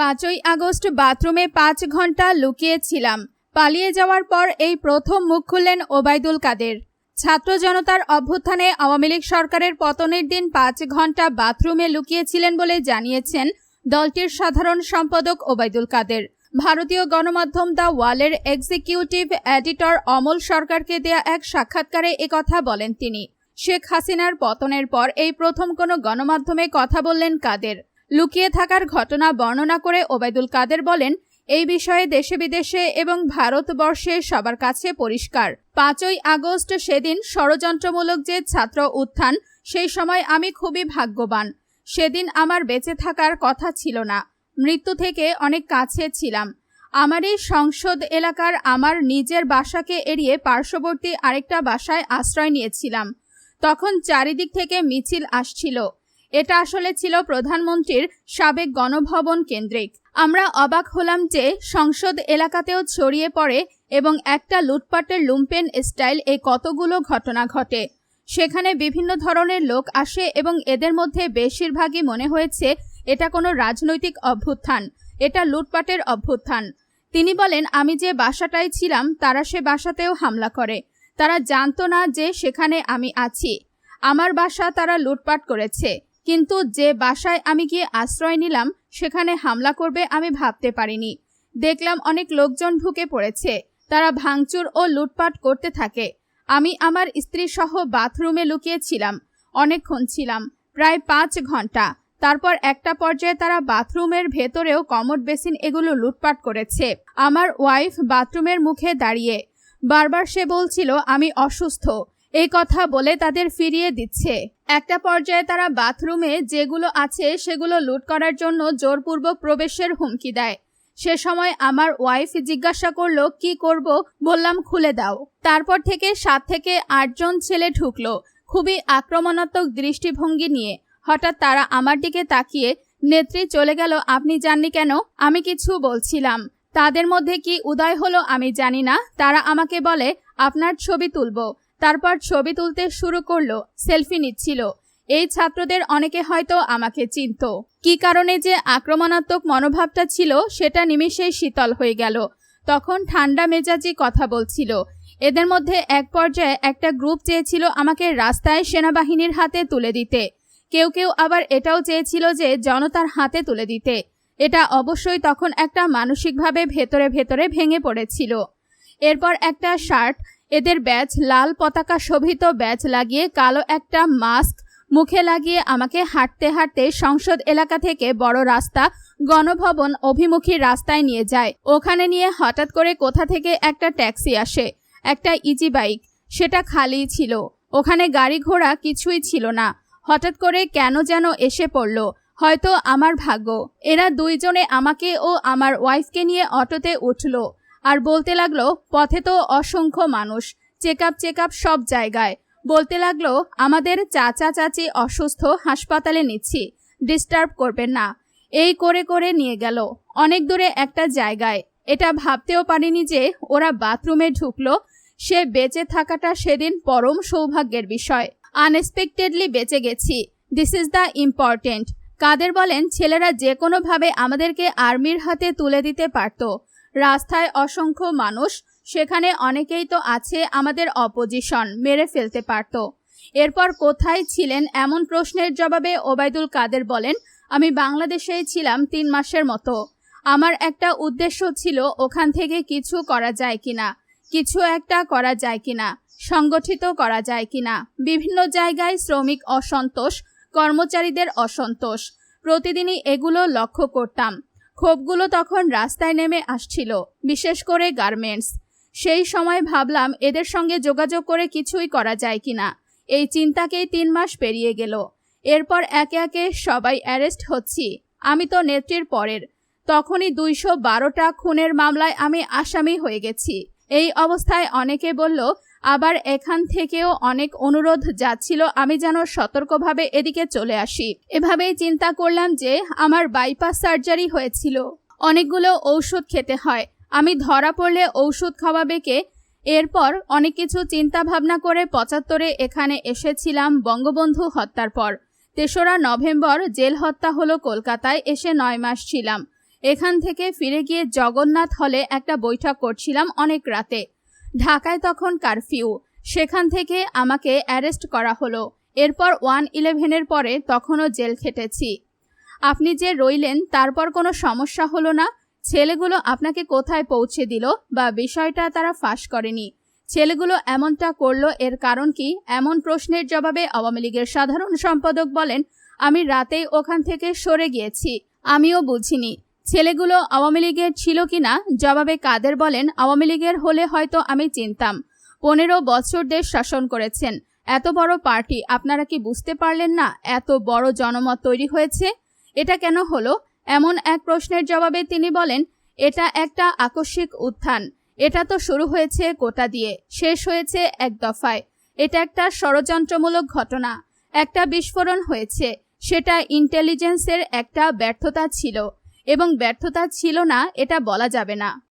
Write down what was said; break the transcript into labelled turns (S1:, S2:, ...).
S1: পাঁচই আগস্ট বাথরুমে পাঁচ ঘণ্টা লুকিয়েছিলাম। পালিয়ে যাওয়ার পর এই প্রথম মুখ খুললেন ওবায়দুল কাদের। ছাত্র জনতার অভ্যুত্থানে আওয়ামী লীগ সরকারের পতনের দিন পাঁচ ঘণ্টা বাথরুমে লুকিয়েছিলেন বলে জানিয়েছেন দলটির সাধারণ সম্পাদক ওবায়দুল কাদের। ভারতীয় গণমাধ্যম দ্য ওয়ালের এক্সিকিউটিভ এডিটর অমল সরকারকে দেয়া এক সাক্ষাৎকারে একথা বলেন তিনি। শেখ হাসিনার পতনের পর এই প্রথম কোনো গণমাধ্যমে কথা বললেন কাদের। লুকিয়ে থাকার ঘটনা বর্ণনা করে ওবায়দুল কাদের বলেন, এই বিষয়ে দেশে বিদেশে এবং ভারতবর্ষে সবার কাছে পরিষ্কার। পাঁচই আগস্ট সেদিন ষড়যন্ত্রমূলক যে ছাত্র উত্থান, সেই সময় আমি খুবই ভাগ্যবান। সেদিন আমার বেঁচে থাকার কথা ছিল না। মৃত্যু থেকে অনেক কাছে ছিলাম। আমার এই সংসদ এলাকার আমার নিজের বাসাকে এড়িয়ে পার্শ্ববর্তী আরেকটা বাসায় আশ্রয় নিয়েছিলাম। তখন চারিদিক থেকে মিছিল আসছিল। এটা আসলে ছিল প্রধানমন্ত্রীর সাবেক গণভবন কেন্দ্রিক। আমরা অবাক হলাম যে সংসদ এলাকাতেও ছড়িয়ে পড়ে এবং একটা লুটপাটের লুম্পেন স্টাইল এই কতগুলো ঘটনা ঘটে। সেখানে বিভিন্ন ধরনের লোক আসে এবং এদের মধ্যে বেশিরভাগই মনে হয়েছে এটা কোনো রাজনৈতিক অভ্যুত্থান, এটা লুটপাটের অভ্যুত্থান। তিনি বলেন, আমি যে বাসাটায় ছিলাম, তারা সে বাসাতেও হামলা করে। তারা জানতো না যে সেখানে আমি আছি। আমার বাসা তারা লুটপাট করেছে। কিন্তু যে বাসায় আমি গিয়ে আশ্রয় নিলাম, সেখানে হামলা করবে আমি ভাবতে পারিনি। দেখলাম অনেক লোকজন ঢুকে পড়েছে। তারা ভাঙচুর ও লুটপাট করতে থাকে। আমি আমার স্ত্রী সহ বাথরুমে লুকিয়েছিলাম। অনেকক্ষণ ছিলাম, প্রায় পাঁচ ঘণ্টা। তারপর একটা পর্যায়ে তারা বাথরুমের ভেতরেও কমোড বেসিন এগুলো লুটপাট করেছে। আমার ওয়াইফ বাথরুমের মুখে দাঁড়িয়ে। বারবার সে বলছিল, আমি অসুস্থ। এই কথা বলে তাদের ফিরিয়ে দিচ্ছে। একটা পর্যায়ে তারা বাথরুমে যেগুলো আছে সেগুলো লুট করার জন্য জোরপূর্বক প্রবেশের হুমকি দেয়। সে সময় আমার ওয়াইফ জিজ্ঞাসা করল, কি করব? বললাম, খুলে দাও। তারপর থেকে সাত থেকে আটজন ছেলে ঢুকলো, খুবই আক্রমণাত্মক দৃষ্টিভঙ্গি নিয়ে। হঠাৎ তারা আমার দিকে তাকিয়ে, নেত্রী, চলে গেল, আপনি জাননি কেন? আমি কিছু বলছিলাম। তাদের মধ্যে কি উদয় হলো আমি জানি না। তারা আমাকে বলে, আপনার ছবি তুলবো। তারপর ছবি তুলতে শুরু করল, সেলফি নিচ্ছিল। এই ছাত্রদের অনেকে হয়তো আমাকে চিনত। কি কারণে যে আক্রমণাত্মক মনোভাবটা ছিল, সেটা নিমিষেই শীতল হয়ে গেল। তখন ঠান্ডা মেজাজি কথা বলছিল। এদের মধ্যে এক পর্যায়ে একটা গ্রুপ চেয়েছিল আমাকে রাস্তায় সেনাবাহিনীর হাতে তুলে দিতে। কেউ কেউ আবার এটাও চেয়েছিল যে জনতার হাতে তুলে দিতে। এটা অবশ্যই তখন একটা মানসিকভাবে ভেতরে ভেতরে ভেঙে পড়েছিল। এরপর একটা শার্ট এদের ব্যাচ লাল পতাকা শোভিত ব্যাচ লাগিয়ে কালো একটা মাস্ক মুখে লাগিয়ে আমাকে হাঁটতে হাঁটতে সংসদ এলাকা থেকে বড় রাস্তা, গণভবন অভিমুখী রাস্তায় নিয়ে যায়। ওখানে নিয়ে হঠাৎ করে কোথা থেকে একটা ট্যাক্সি আসে, একটা ইজি বাইক। সেটা খালি ছিল। ওখানে গাড়ি ঘোড়া কিছুই ছিল না। হঠাৎ করে কেন যেন এসে পড়ল, হয়তো আমার ভাগ্য। এরা দুইজনে আমাকে ও আমার ওয়াইফকে নিয়ে অটোতে উঠল। আর বলতে লাগল, পথে তো অসংখ্য মানুষ চেক আপ চেক আপ সব জায়গায়। বলতে লাগল, আমাদের চাচা, চাচি অসুস্থ, হাসপাতালে নিচ্ছি, ডিস্টার্ব করবেন না। এই করে করে নিয়ে গেল। অনেক দূরে একটা জায়গায়। এটা ভাবতেও পারিনি যে ওরা বাথরুমে ঢুকলো। সে বেঁচে থাকাটা সেদিন পরম সৌভাগ্যের বিষয়। আনএক্সপেক্টেডলি বেঁচে গেছি। দিস ইজ দ্য ইম্পর্টেন্ট কাদের বলেন, ছেলেরা যে কোনোভাবে আমাদেরকে আর্মির হাতে তুলে দিতে পারত। রাস্তায় অসংখ্য মানুষ, সেখানে অনেকেই তো আছে আমাদের অপোজিশন মেরে ফেলতে পারত। এরপর কোথায় ছিলেন এমন প্রশ্নের জবাবে ওবায়দুল কাদের বলেন, আমি বাংলাদেশেই ছিলাম তিন মাসের মতো। আমার একটা উদ্দেশ্য ছিল ওখান থেকে কিছু করা যায় কিনা, কিছু একটা করা যায় কিনা, সংগঠিত করা যায় কিনা। বিভিন্ন জায়গায় শ্রমিক অসন্তোষ, কর্মচারীদের অসন্তোষ। প্রতিদিনই এগুলো লক্ষ্য করতাম। ক্ষোভগুলো তখন রাস্তায় নেমে আসছিল, বিশেষ করে গার্মেন্টস। সেই সময় ভাবলাম, এদের সঙ্গে যোগাযোগ করে কিছুই করা যায় কিনা। এই চিন্তাকেই তিন মাস পেরিয়ে গেল। এরপর একে একে সবাই অ্যারেস্ট হচ্ছি। আমি তো নেত্রীর পরের। তখনই দুইশো বারোটা খুনের মামলায় আমি আসামি হয়ে গেছি। এই অবস্থায় অনেকে বলল আবার এখান থেকেও অনেক অনুরোধ যাচ্ছিল আমি যেন সতর্কভাবে এদিকে চলে আসি। এভাবেই চিন্তা করলাম যে আমার বাইপাস সার্জারি হয়েছিল। অনেকগুলো ঔষধ খেতে হয়। আমি ধরা পড়লে ঔষধ খাওয়াবে কে এরপর অনেক কিছু চিন্তা ভাবনা করে পঁচাত্তরে এখানে এসেছিলাম বঙ্গবন্ধু হত্যার পর। তেসরা নভেম্বর জেল হত্যা হলো কলকাতায় এসে নয় মাস ছিলাম। এখান থেকে ফিরে গিয়ে জগন্নাথ হলে একটা বৈঠক করছিলাম অনেক রাতে। ঢাকায় তখন কারফিউ। সেখান থেকে আমাকে অ্যারেস্ট করা হলো। এরপর ওয়ান ইলেভেনের পরে তখনও জেল খেটেছি। আপনি যে রইলেন, তারপর কোনো সমস্যা হলো না? ছেলেগুলো আপনাকে কোথায় পৌঁছে দিল বা বিষয়টা তারা ফাঁস করেনি? ছেলেগুলো এমনটা করল এর কারণ কি? এমন প্রশ্নের জবাবে আওয়ামী লীগের সাধারণ সম্পাদক বলেন, আমি রাতেই ওখান থেকে সরে গিয়েছি। আমিও বুঝিনি। ছেলেগুলো আওয়ামী লীগের ছিল কিনা? জবাবে কাদের বলেন, আওয়ামী লীগের হলে হয়তো আমি চিনতাম। পনেরো বছর দেশ শাসন করেছেন। এত বড় পার্টি, আপনারা কি বুঝতে পারলেন না এত বড় জনমত তৈরি হয়েছে? এটা কেন হলো? এমন এক প্রশ্নের জবাবে তিনি বলেন, এটা একটা আকস্মিক উত্থান। এটা তো শুরু হয়েছে কোটা দিয়ে, শেষ হয়েছে এক দফায়। এটা একটা ষড়যন্ত্রমূলক ঘটনা। একটা বিস্ফোরণ হয়েছে। সেটা ইন্টেলিজেন্সের একটা ব্যর্থতা ছিল। এবং ব্যর্থতা ছিল না এটা বলা যাবে না।